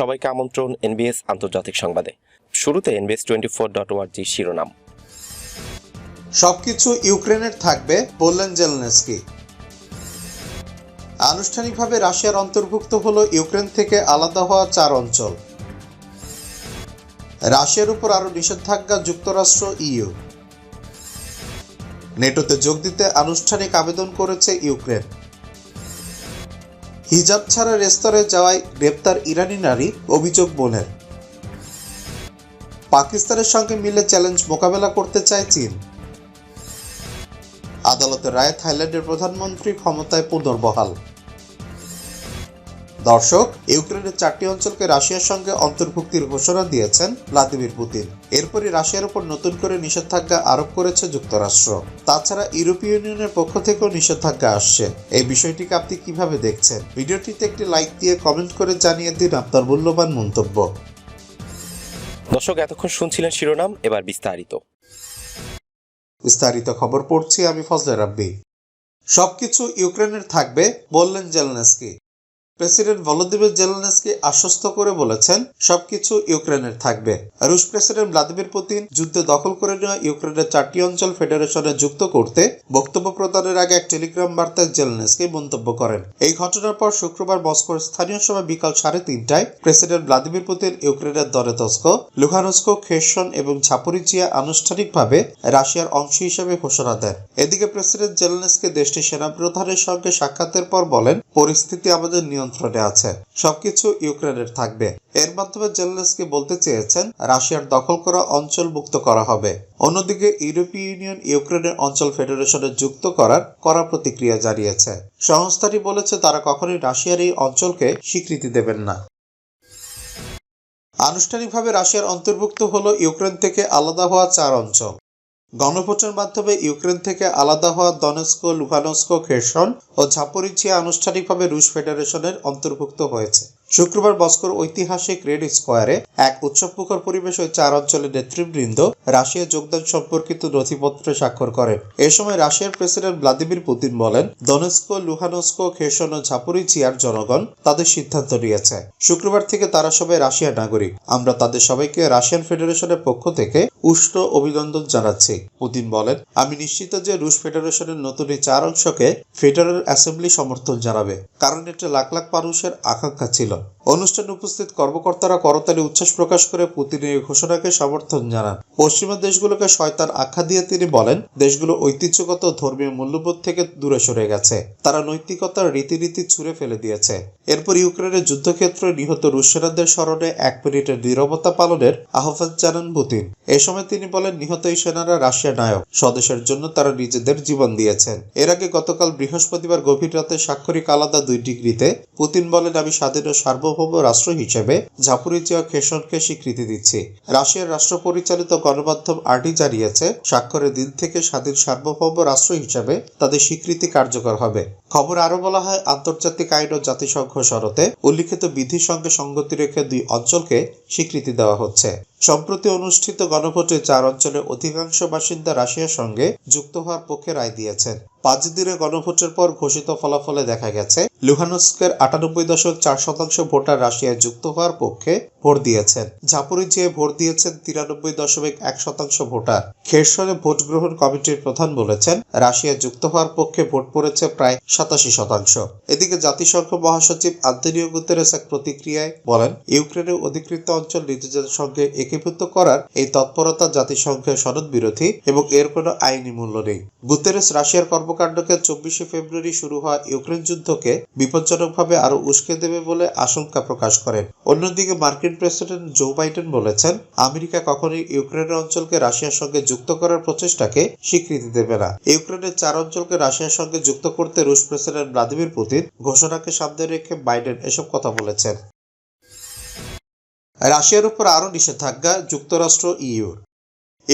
সবাইকে আমন্ত্রণ এনবিএস আন্তর্জাতিক সংবাদে। শুরুতে এনবিএস টোয়েন্টি ফোর ডট ওয়ার্জি শিরোনাম। সবকিছু ইউক্রেনের থাকবে বললেন জেলনেস্কি। আনুষ্ঠানিকভাবে রাশিয়ার অন্তর্ভুক্ত হলো ইউক্রেন থেকে আলাদা হওয়া চার অঞ্চল। রাশিয়ার উপর আরও নিষেধাজ্ঞা যুক্তরাষ্ট্র ইইউ নেটোতে যোগ দিতে আনুষ্ঠানিক আবেদন করেছে ইউক্রেন। হিজাব ছাড়া রেস্তোরাঁয় যাওয়ায় গ্রেপ্তার ইরানি নারী, অভিযোগ বলেন পাকিস্তানের সঙ্গে মিলে চ্যালেঞ্জ মোকাবেলা করতে চায় চীন। আদালতের রায়ে থাইল্যান্ডের প্রধানমন্ত্রী ক্ষমতায় পুনর্বহাল। দর্শক ইউক্রেনের চারটি অঞ্চলকে রাশিয়ার সঙ্গে অন্তর্ভুক্তির ঘোষণা দিয়েছেন ভ্লাদিমির পুতিন। এরপরই রাশিয়ার উপর নতুন করে নিষেধাজ্ঞা আরোপ করেছে যুক্তরাষ্ট্র। তাছাড়া ইউরোপীয় ইউনিয়নের পক্ষ থেকেও নিষেধাজ্ঞা আসছে। এই বিষয়টিকে আপনি কীভাবে দেখছেন? ভিডিওটিতে একটি লাইক দিয়ে কমেন্ট করে জানিয়ে দিন আপনার মূল্যবান মন্তব্য। দর্শক এতক্ষণ শুনছিলেন শিরোনাম এবার বিস্তারিত। বিস্তারিত খবর পড়ছি আমি ফজলে রাব্বি। সবকিছু ইউক্রেনের থাকবে বললেন জেলনেস্কি। প্রেসিডেন্ট ভলোদিমির জেলনেস্কি আশ্বস্ত করে বলেছেন, সবকিছু ইউক্রেনের থাকবে। রুশ প্রেসিডেন্ট ভ্লাদিমির পুতিন যুদ্ধে দখল করে নেওয়া ইউক্রেনের চারটি অঞ্চল ফেডারেশনে যুক্ত করতে বক্তব্য প্রদানের আগে এক টেলিগ্রাম বার্তায় জেলনেস্কি মন্তব্য করেন। এই ঘটনার পর শুক্রবার মস্কোর স্থানীয় সময় বিকাল সাড়ে তিনটায় প্রেসিডেন্ট ভ্লাদিমির পুতিন ইউক্রেনের দরেতস্ক লুহানস্ক খেসন এবং ঝাপরিচিয়া আনুষ্ঠানিকভাবে রাশিয়ার অংশ হিসেবে ঘোষণা দেন। এদিকে প্রেসিডেন্ট জেলনেস্কি দেশটির সেনাপ্রধানের সঙ্গে সাক্ষাতের পর বলেন, পরিস্থিতি আমাদের নিয়ন্ত্রণে আছে। সবকিছু ইউক্রেনের থাকবে। এর মাধ্যমে জেলনেস্কি বলতে চেয়েছেন, রাশিয়ার দখল করা অঞ্চল মুক্ত করা হবে। অন্যদিকে ইউরোপীয় ইউনিয়ন ইউক্রেনের অঞ্চল ফেডারেশনে যুক্ত করার কড়া প্রতিক্রিয়া জানিয়েছে। সংস্থাটি বলেছে, তারা কখনোই রাশিয়ার এই অঞ্চলকে স্বীকৃতি দেবেন না। আনুষ্ঠানিকভাবে রাশিয়ার অন্তর্ভুক্ত হলো ইউক্রেন থেকে আলাদা হওয়া চার অঞ্চল। গণভোটের মাধ্যমে ইউক্রেন থেকে আলাদা হওয়া দনেস্কো লুহানস্কো খেরসন ও ঝাপরিচিয়া আনুষ্ঠানিকভাবে রুশ ফেডারেশনের অন্তর্ভুক্ত হয়েছে। শুক্রবার মস্কোর ঐতিহাসিক রেড স্কোয়ারে এক উৎসবমুখর পরিবেশে চার অঞ্চলের নেতৃবৃন্দ রাশিয়া যোগদান সম্পর্কিত নথিপত্রে স্বাক্ষর করেন। এ সময় রাশিয়ার প্রেসিডেন্ট ভ্লাদিমির পুতিন বলেন, দনেস্কো লুহানস্কো খেরসন ও ঝাপরিচিয়ার জনগণ তাদের সিদ্ধান্ত নিয়েছে। শুক্রবার থেকে তারা সবাই রাশিয়ার নাগরিক। আমরা তাদের সবাইকে রাশিয়ান ফেডারেশনের পক্ষ থেকে উষ্ণ অভিনন্দন জানাচ্ছি। পুতিন বলেন, আমি নিশ্চিত যে রুশ ফেডারেশনের নতুন এই চার অংশকে ফেডারেল অ্যাসেম্বলি সমর্থন জানাবে, কারণ এটা লাখ লাখ মানুষের আকাঙ্ক্ষা ছিল। অনুষ্ঠানে উপস্থিত কর্মকর্তারা করতালি উচ্ছ্বাস প্রকাশ করে পুতিনের এই ঘোষণাকে সমর্থন জানান। পশ্চিমা দেশগুলোকে শয়তান আখ্যা দিয়ে তিনি বলেন, দেশগুলো ঐতিহ্যগত ধর্মীয় মূল্যবোধ থেকে দূরে সরে গেছে। তারা নৈতিকতার রীতিনীতি ছুঁড়ে ফেলে দিয়েছে। এরপর ইউক্রেনের যুদ্ধক্ষেত্রে নিহত রুশ সেনাদের স্মরণে এক মিনিটের নিরবতা পালনের আহ্বান জানান পুতিন। এ সময় তিনি বলেন, নিহত এই সেনারা রাশিয়া নায়ক। স্বদেশের জন্য তারা নিজেদের জীবন দিয়েছেন। এর আগে গতকাল বৃহস্পতিবার গভীর রাতে স্বাক্ষরিক আলাদা দুই ডিগ্রিতে পুতিন বলেন, আমি স্বাধীন ও সার্বভৌম রাষ্ট্র হিসেবে ঝাপুরিজিয়া খেসনকে স্বীকৃতি দিচ্ছি। রাশিয়ার রাষ্ট্র পরিচালিত গণমাধ্যম আরটি জানিয়েছে, স্বাক্ষরের দিন থেকে স্বাধীন সার্বভৌম রাষ্ট্র হিসেবে তাদের স্বীকৃতি কার্যকর হবে। খবর আরও বলা হয়, আন্তর্জাতিক আইন ও জাতিসংঘ শরতে উল্লিখিত বিধির সঙ্গে সঙ্গতি রেখে দুই অঞ্চলকে স্বীকৃতি দেওয়া হচ্ছে। সম্প্রতি অনুষ্ঠিত গণভোটে চার অঞ্চলের অধিকাংশ বাসিন্দা রাশিয়ার সঙ্গে যুক্ত হওয়ার পক্ষে রায় দিয়েছেন। পাঁচ দিনের গণভোটের পর ঘোষিত ফলাফলে দেখা গেছে লুহানস্কের আটানব্বই দশক চার শতাংশ ভোটার রাশিয়ায় যুক্ত হওয়ার পক্ষে ভোট দিয়েছেন। ঝাপুরিজিয়ায় ভোট দিয়েছেন তিরানব্বই দশমিক এক শতাংশ ভোটার খেরসনে ভোট গ্রহণ কমিটির প্রধান বলেছেন, রাশিয়া যুক্ত হওয়ার পক্ষে ভোট পড়েছে প্রায় সাতাশি শতাংশ। এদিকে জাতিসংঘ মহাসচিব আন্তনিও গুতেরেস এক প্রতিক্রিয়ায় বলেন, ইউক্রেনের অধিকৃত অঞ্চল নিজেদের সঙ্গে একীভূত করার এই তৎপরতা জাতিসংঘের সনদ বিরোধী এবং এর কোনো আইনি মূল্য নেই। গুতেরেস রাশিয়ার কর্মকাণ্ডকে চব্বিশে ফেব্রুয়ারি শুরু হওয়া ইউক্রেন যুদ্ধকে বিপজ্জনকভাবে আরও উস্কে দেবে বলে আশঙ্কা প্রকাশ করেন। অন্যদিকে মার্কিন প্রেসিডেন্ট জো বাইডেন বলেছেন, আমেরিকা কখনোই ইউক্রেনের অঞ্চলকে রাশিয়ার সঙ্গে যুক্ত করার প্রচেষ্টাকে স্বীকৃতি দেবে না। ইউক্রেনের চার অঞ্চলকে রাশিয়ার সঙ্গে যুক্ত করতে রুশ প্রেসিডেন্ট ভ্লাদিমির পুতিন ঘোষণাকে সামনে রেখে বাইডেন এসব কথা বলেছেন। রাশিয়ার উপর আরও নিষেধাজ্ঞা, যুক্তরাষ্ট্র ইইউর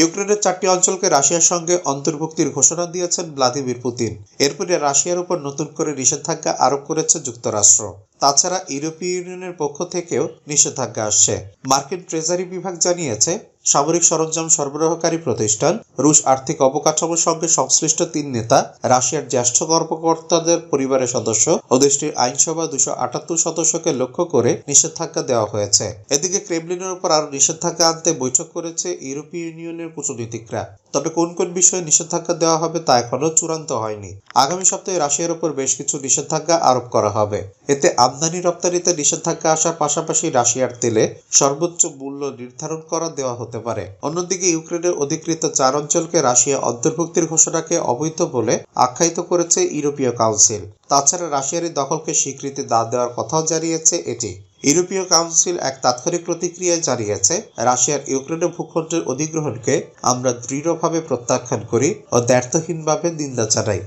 ইউক্রেনের চারটি অঞ্চলকে রাশিয়ার সঙ্গে অন্তর্ভুক্তির ঘোষণা দিয়েছেন ভ্লাদিমির পুতিন। এরপরে রাশিয়ার উপর নতুন করে নিষেধাজ্ঞা আরোপ করেছে যুক্তরাষ্ট্র। তাছাড়া ইউরোপীয় ইউনিয়নের পক্ষ থেকেও নিষেধাজ্ঞা আসছে। মার্কিন ট্রেজারি বিভাগ জানিয়েছে সামরিক সরঞ্জাম সরবরাহকারী প্রতিষ্ঠান, রুশ আর্থিক অবকাঠামোর সঙ্গে সংশ্লিষ্ট তিন নেতা, রাশিয়ার জ্যেষ্ঠ কর্মকর্তাদের পরিবারের সদস্য ও দেশটির আইনসভা দুশো আটাত্তর সদস্যকে লক্ষ্য করে নিষেধাজ্ঞা দেওয়া হয়েছে। এদিকে ক্রেমলিনের উপর আরও নিষেধাজ্ঞা আনতে বৈঠক করেছে ইউরোপীয় ইউনিয়নের কূটনীতিকরা। তবে কোন কোন বিষয়ে নিষেধাজ্ঞা দেওয়া হবে তা এখনও চূড়ান্ত হয়নি। আগামী সপ্তাহে রাশিয়ার উপর বেশ কিছু নিষেধাজ্ঞা আরোপ করা হবে। এতে আমদানি রপ্তানিতে নিষেধাজ্ঞা আসার পাশাপাশি রাশিয়ার তেলে সর্বোচ্চ মূল্য নির্ধারণ করা দেওয়া হতে পারে। অন্যদিকে ইউক্রেনের অধিকৃত চার অঞ্চলকে রাশিয়া অন্তর্ভুক্তির ঘোষণাকে অবৈধ বলে আখ্যায়িত করেছে ইউরোপীয় কাউন্সিল। তাছাড়া রাশিয়ার দখলকে স্বীকৃতি না দেওয়ার কথাও জানিয়েছে এটি। ইউরোপীয় কাউন্সিল এক তাৎক্ষণিক প্রতিক্রিয়ায় জানিয়েছে, রাশিয়ার ইউক্রেনের ভূখণ্ডের অধিগ্রহণকে আমরা দৃঢ়ভাবে প্রত্যাখ্যান করি ও দ্ব্যর্থহীনভাবে নিন্দা জানাই।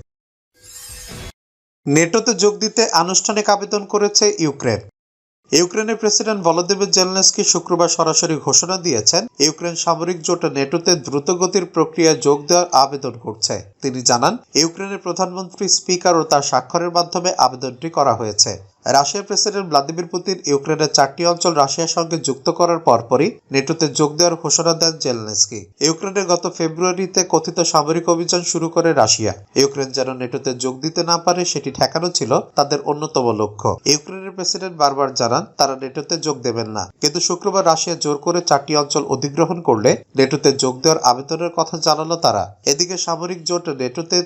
নেটোতে যোগ দিতে আনুষ্ঠানিক আবেদন করেছে ইউক্রেন। ইউক্রেনের প্রেসিডেন্ট ভলোদিমির জেলনেস্কি শুক্রবার সরাসরি ঘোষণা দিয়েছেন, ইউক্রেন সামরিক জোট নেটোতে দ্রুতগতির প্রক্রিয়ায় যোগ দেওয়ার আবেদন করছে। তিনি জানান, ইউক্রেনের প্রধানমন্ত্রী স্পিকার ও তার স্বাক্ষরের মাধ্যমে আবেদনটি করা হয়েছে। রাশিয়ার প্রেসিডেন্ট ভ্লাদিমির পুতিন ইউক্রেনের চারটি অঞ্চল রাশিয়ার সঙ্গে যুক্ত করার পরপরই নেটোতে যোগ দেওয়ার ঘোষণা দেন জেলনেস্কি। ইউক্রেনের গত ফেব্রুয়ারিতে কথিত সামরিক অভিযান শুরু করে রাশিয়া। ইউক্রেন যেন নেটোতে যোগ দিতে না পারে, সেটি ঠেকানো ছিল তাদের অন্যতম লক্ষ্য। ইউক্রেনের প্রেসিডেন্ট বারবার জানান, তারা নেটোতে যোগ দেবেন না। কিন্তু শুক্রবার রাশিয়া জোর করে চারটি অঞ্চল অধিগ্রহণ করলে নেটোতে যোগ দেওয়ার আবেদনের কথা জানালো তারা। এদিকে সামরিক জোট নেটোতে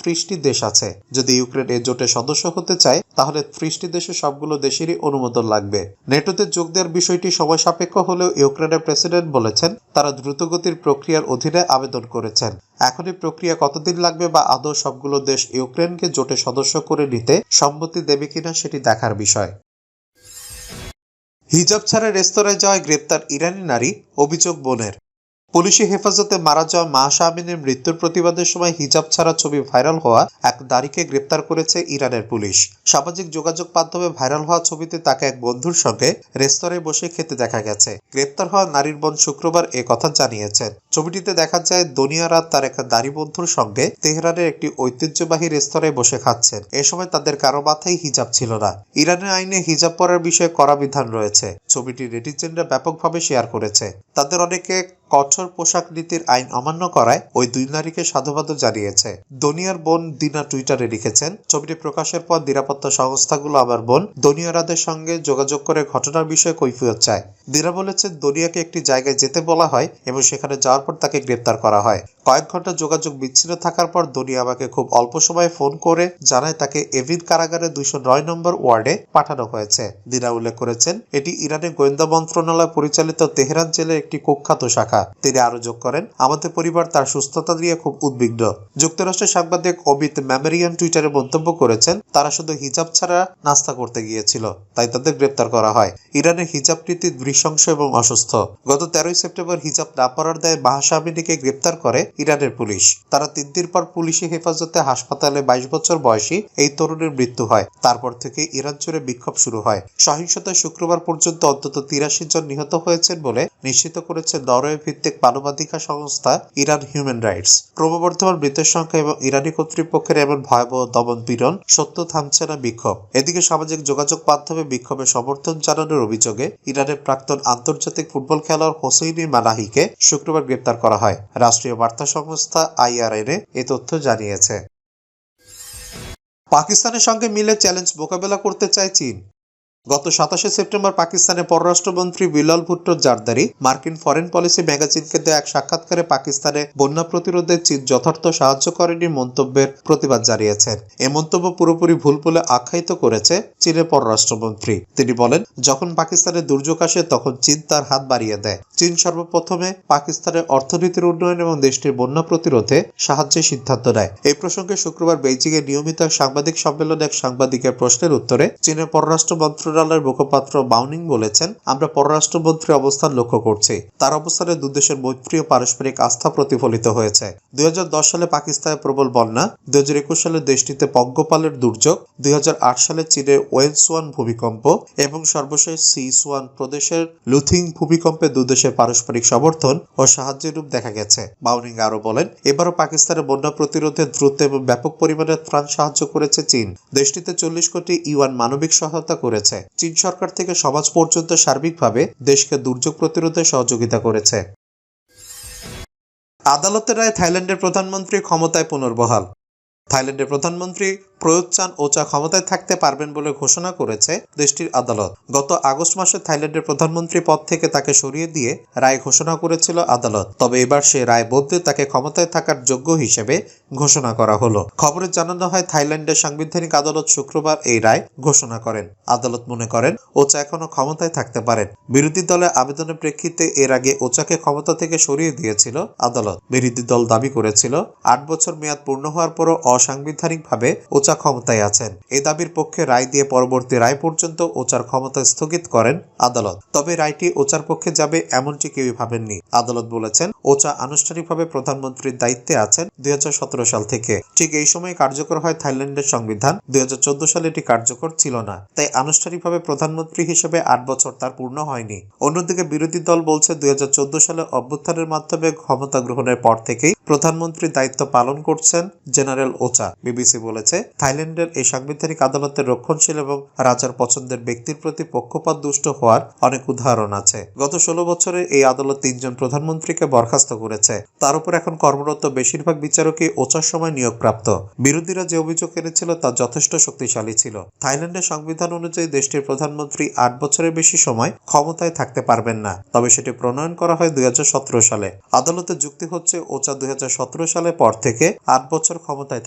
ত্রিশটি দেশ আছে। যদি ইউক্রেন এই জোটে সদস্য হতে চায়, তাহলে ত্রিশটি দেশে সবগুলো দেশেরই অনুমোদন লাগবে। নেটোতে যোগ দেওয়ার বিষয়টি সময় সাপেক্ষ হলেও ইউক্রেনের প্রেসিডেন্ট বলেছেন, তারা দ্রুতগতির প্রক্রিয়ার অধীনে আবেদন করেছেন। এখন এই প্রক্রিয়া কতদিন লাগবে বা আদৌ সবগুলো দেশ ইউক্রেনকে জোটে সদস্য করে নিতে সম্মতি দেবে কিনা সেটি দেখার বিষয়। হিজাব ছাড়া রেস্তোরাঁয় যাওয়ায় গ্রেপ্তার ইরানি নারী, অভিযোগ বোনের। পুলিশি হেফাজতে মারা যাওয়া মাহসা আমিনের মৃত্যুর প্রতিবাদের সময় হিজাব ছাড়া ছবি ভাইরাল হওয়া এক নারীকে গ্রেপ্তার করেছে ইরানের পুলিশ। সামাজিক যোগাযোগ মাধ্যমে ভাইরাল হওয়া ছবিতে তাকে এক বন্ধুর সঙ্গে রেস্তোরাঁয় বসে খেতে দেখা গেছে। গ্রেপ্তার হওয়া নারীর বোন শুক্রবার এ কথা জানিয়েছেন। ছবিটিতে দেখা যায় দনিয়া রাত তার এক নারী বন্ধুর সঙ্গে তেহরানের একটি ঐতিহ্যবাহী রেস্তোরাঁয় বসে খাচ্ছেন। এ সময় তাদের কারও মাথায় হিজাব ছিল না। ইরানের আইনে হিজাব পরার বিষয়ে কড়া বিধান রয়েছে। ছবিটি নেটিজেনরা ব্যাপকভাবে শেয়ার করেছে। তাদের অনেকে কঠোর পোশাক নীতির আইন অমান্য করায় ওই দুই নারীকে সাধুবাদ জানিয়েছে। দনিয়ার বোন দিনা টুইটারে লিখেছেন, ছবিটি প্রকাশের পর নিরাপত্তা সংস্থাগুলো আবার বোন দনিয়ারাদের সঙ্গে যোগাযোগ করে ঘটনার বিষয়ে কৈফিয়ত চায়। দিনা বলেছেন, দনিয়াকে একটি জায়গায় যেতে বলা হয় এবং সেখানে যাওয়ার পর তাকে গ্রেপ্তার করা হয়। কয়েক ঘণ্টা যোগাযোগ বিচ্ছিন্ন থাকার পর দনিয়া আমাকে খুব অল্প সময়ে ফোন করে জানায়, তাকে এভিন কারাগারে দুইশো নয় নম্বর ওয়ার্ডে পাঠানো হয়েছে। দিনা উল্লেখ করেছেন, এটি ইরানের গোয়েন্দা মন্ত্রণালয় পরিচালিত তেহরান জেলের একটি কুখ্যাত শাখা। তিনি আরও যোগ করেন। আমাদের পরিবার তার সুস্থতা নিয়ে খুব উদ্বিগ্ন। যুক্তরাষ্ট্রের সাংবাদিক অমিত ম্যামেরিয়ান টুইটারে মন্তব্য করেছেন, তারা শুধু হিজাব ছাড়া নাস্তা করতে গিয়েছিল, তাই তাদের গ্রেপ্তার করা হয়। ইরানের হিজাব নীতি নৃশংস এবং অসুস্থ। গত তেরোই সেপ্টেম্বর হিজাব না পরার দায়ে মাহাসা আমিনীকে গ্রেপ্তার করে ইরানের পুলিশ। তারা তিন দিন পর পুলিশি হেফাজতে হাসপাতালে বাইশ বছর বয়সী এই তরুণের মৃত্যু হয়। তারপর থেকে ইরান জুড়ে বিক্ষোভ শুরু হয়। সহিংসতায় শুক্রবার পর্যন্ত অন্তত তিরাশি জন নিহত হয়েছেন বলে নিশ্চিত করেছে নরওয়ে ভিত্তিক মানবাধিকার সংস্থা ইরান হিউম্যান রাইটস। ক্রমবর্ধমান মৃতের সংখ্যা এবং ইরানি কর্তৃপক্ষের এমন ভয়াবহ দমন পীড়ন সত্য থামছে না বিক্ষোভ। এদিকে সামাজিক যোগাযোগ মাধ্যমে বিক্ষোভে সমর্থন জানানোর অভিযোগে ইরানের প্রাক্তন আন্তর্জাতিক ফুটবল খেলোয়াড় হোসেইনি মানাহিকে শুক্রবার গ্রেপ্তার করা হয়। রাষ্ট্রীয় বার্তা সংস্থা আইআরএনএ এ তথ্য জানিয়েছে। পাকিস্তানের সঙ্গে মিলে চ্যালেঞ্জ মোকাবেলা করতে চায় চীন। গত সাতাশে সেপ্টেম্বর পাকিস্তানের পররাষ্ট্রমন্ত্রী বিলাল ভুট্টো জারদারি মার্কিন ফরেন পলিসি ম্যাগাজিনকে দেওয়া এক সাক্ষাৎকারে পাকিস্তানে বন্যা প্রতিরোধে চীন যথার্থ সাহায্য করেনি মন্তব্যের প্রতিবাদ জানিয়েছেন। এ মন্তব্য পুরোপুরি ভুল বলে আখ্যায়িত করেছে চীনের পররাষ্ট্রমন্ত্রী। তিনি বলেন, যখন পাকিস্তানে দুর্যোগ আসে, তখন চীন তার হাত বাড়িয়ে দেয়। চীন সর্বপ্রথমে পাকিস্তানের অর্থনীতির উন্নয়ন এবং দেশটির বন্যা প্রতিরোধে সাহায্যের সিদ্ধান্ত নেয়। এই প্রসঙ্গে শুক্রবার বেইজিংয়ে নিয়মিত সাংবাদিক সম্মেলনে এক সাংবাদিকের প্রশ্নের উত্তরে চীনের পররাষ্ট্র মন্ত্রণালয়ের মুখপাত্র বাউনিং বলেছেন, আমরা পররাষ্ট্রমন্ত্রী অবস্থান লক্ষ্য করছি। তার অবস্থানে দুদেশের মৈত্রী ও পারস্পরিক আস্থা প্রতিফলিত হয়েছে। দুই হাজার দশ সালে পাকিস্তানে প্রবল বন্যা, দুই হাজার একুশ সালে দেশটিতে পঙ্গপালের দুর্যোগ, দুই হাজার আট সালে চীনের ওয়েনসোয়ান ভূমিকম্প এবং সর্বশেষ সিসোয়ান প্রদেশের লুথিং ভূমিকম্পে দুদেশের পারস্পরিক সমর্থন ও সাহায্যের রূপ দেখা গেছে। বাউনিং আরও বলেন, এবারও পাকিস্তানের বন্যা প্রতিরোধে দ্রুত এবং ব্যাপক পরিমাণে ত্রাণ সাহায্য করেছে চীন। দেশটিতে চল্লিশ কোটি ইউয়ান মানবিক সহায়তা করেছে। করেছে। চীন সরকার থেকে সমাজ পর্যন্ত সার্বিকভাবে দেশকে দুর্যোগ প্রতিরোধে সহযোগিতা করেছে। আদালতের রায় থাইল্যান্ডের প্রধানমন্ত্রী ক্ষমতায় পুনর্বহাল। থাইল্যান্ডের প্রধানমন্ত্রী প্রয়ুত চান ওচা ক্ষমতায় থাকতে পারবেন বলে ঘোষণা করেছে দেশটির আদালত। গত আগস্ট মাসে থাইল্যান্ডের প্রধানমন্ত্রী পদ থেকে তাকে সরিয়ে দিয়ে রায় ঘোষণা করেছিল আদালত। তবে এবার সে রায় বদলে তাকে ক্ষমতায় থাকার যোগ্য হিসেবে ঘোষণা করা হলো। খবরে জানানো হয়, থাইল্যান্ডের সাংবিধানিক আদালত শুক্রবার এই রায় ঘোষণা করেন। আদালত মনে করেন, ওচা এখনও ক্ষমতায় থাকতে পারেন। বিরোধী দলের আবেদনের প্রেক্ষিতে এর আগে ওচাকে ক্ষমতা থেকে সরিয়ে দিয়েছিল আদালত। বিরোধী দল দাবি করেছিল, আট বছর মেয়াদ পূর্ণ হওয়ার পরও অসাংবিধানিকভাবে ওচা ক্ষমতায় আছেন। এই দাবির পক্ষে রায় দিয়ে পরবর্তী রায় পর্যন্ত ওচার ক্ষমতা স্থগিত করেন আদালত। তবে রায়টি ওচার পক্ষে যাবে এমনটি কেউই ভাবেননি। আদালত বলেছেন, ওচা আনুষ্ঠানিকভাবে প্রধানমন্ত্রীর দায়িত্বে আছেন দুই সাল থেকে। ঠিক এই সময় কার্যকর হয় থাইল্যান্ডের সংবিধান। দুই সালে এটি কার্যকর ছিল না। তাই আনুষ্ঠানিকভাবে প্রধানমন্ত্রী হিসেবে আট বছর তার পূর্ণ হয়নি। অন্যদিকে বিরোধী দল বলছে, দুই হাজার চোদ্দ সালে অভ্যুত্থানের মাধ্যমে ক্ষমতা গ্রহণের পর থেকেই প্রধানমন্ত্রীর দায়িত্ব পালন করছেন জেনারেল ওচা বিবিসি বলেছে, থাইল্যান্ডের এই সাংবিধানিক আদালতের রক্ষণশীল এবং রাজার পছন্দের ব্যক্তির প্রতি পক্ষপাত দুষ্ট হওয়ার অনেক উদাহরণ আছে। গত ষোলো বছরে এই আদালত তিনজন প্রধানমন্ত্রীকে বরখাস্ত করেছে। তার উপর এখন কর্মরত বেশিরভাগ বিচারকই ওচার সময় নিয়োগপ্রাপ্ত। বিরোধীরা যে অভিযোগ এনেছিল তা যথেষ্ট শক্তিশালী ছিল। থাইল্যান্ডের সংবিধান অনুযায়ী দেশটির প্রধানমন্ত্রী আট বছরের বেশি সময় ক্ষমতায় থাকতে পারবেন না। তবে সেটি প্রণয়ন করা হয় দুই হাজার সতেরো সালে। আদালতের যুক্তি হচ্ছে ওচা দুই সালে পর থেকে আট বছর ক্ষমতায়